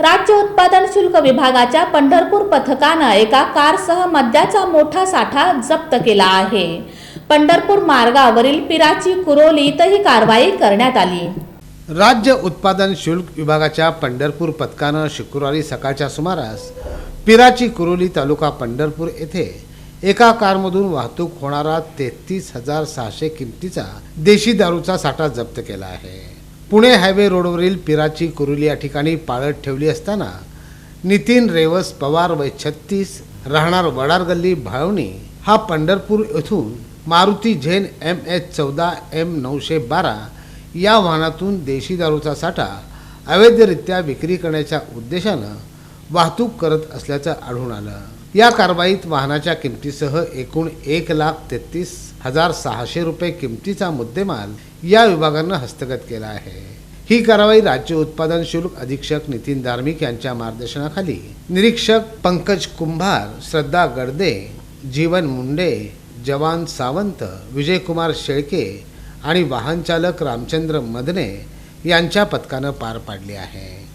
राज्य उत्पादन शुल्क विभागाच्या पंढरपूर पथकानं एका कारसह मद्याचा मोठा साठा जप्त केला आहे. पंढरपूर मार्गावरील पिराची कुरोली इथंही कारवाई करण्यात आली. राज्य उत्पादन शुल्क विभागाच्या पंढरपूर पथकानं शुक्रवारी सकाळच्या सुमारास पिराची कुरोली तालुका पंढरपूर येथे एका कारमधून वाहतूक होणारा तेहतीस हजार सहाशे किमतीचा देशी दारूचा साठा जप्त केला आहे. पुणे हायवे रोडवरील पिराची कुरुली या ठिकाणी पाळत ठेवली असताना नितीन रेवस पवार वय छत्तीस राहणार वडार गल्ली भाळवणी हा पंढरपूर येथून मारुती झेन एम एच चौदा एम नऊशे बारा या वाहनातून देशी दारूचा साठा अवैधरित्या विक्री करण्याच्या उद्देशानं वाहतूक करत असल्याचं आढळून आलं. या कारवाईत वाहनाच्या किमतीसह एकूण एक लाख तेहतीस हजार सहाशे रुपये किमतीचा मुद्देमाल या विभागानं हस्तगत केला आहे. ही कारवाई राज्य उत्पादन शुल्क अधीक्षक नितीन धार्मिक यांच्या मार्गदर्शनाखाली निरीक्षक पंकज कुंभार श्रद्धा गडदे जीवन मुंडे जवान सावंत विजयकुमार शेळके आणि वाहनचालक रामचंद्र मदने यांच्या पथकानं पार पाडली आहे.